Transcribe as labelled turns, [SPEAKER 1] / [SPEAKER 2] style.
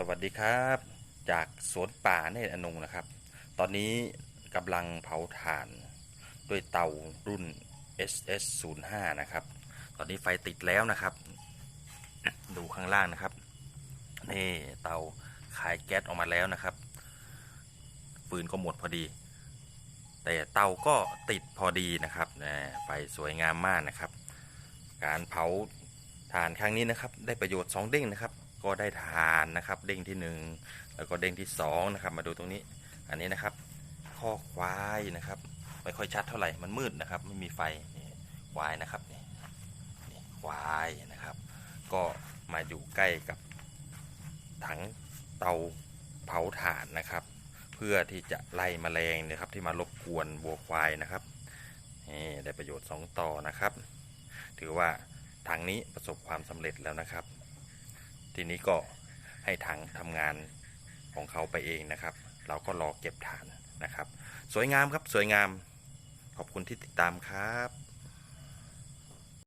[SPEAKER 1] สวัสดีครับ จากสวนป่าเนตรอนงนะครับ ตอนนี้กำลังเผาถ่านด้วยเตารุ่น SS 0 5 นะครับ ตอนนี้ไฟติดแล้วนะครับ ดูข้างล่างนะครับ นี่เตาขายแก๊สออกมาแล้วนะครับฟืนก็หมดพอดี แต่เตาก็ติดพอดีนะครับไฟสวยงามมากนะครับ การเผาถ่านครั้งนี้นะครับ ได้ประโยชน์ 2 เด้งนะครับ ก็ได้ถ่านนะครับ เด้งที่ 1 แล้วก็เด้งที่2นะครับ มาดูตรงนี้ อันนี้นะครับ ข้อควายนะครับ ไม่ค่อยชัดเท่าไหร่ มันมืดนะครับ ไม่มีไฟนี่ควายนะครับนี่นี่ควายนะครับ ก็มาอยู่ใกล้กับถังเตาเผาถ่านนะครับ เพื่อที่จะไล่แมลงนะครับ ที่มารบกวนวัวควายนะครับนี่ได้ประโยชน์ 2 ต่อนะครับ ถือว่าถังนี้ประสบความสำเร็จแล้วนะครับ ทีนี้ก็ให้ถังทำงานของเขาไปเองนะครับ เราก็รอเก็บฐานนะครับ สวยงามครับสวยงาม ขอบคุณที่ติดตามครับ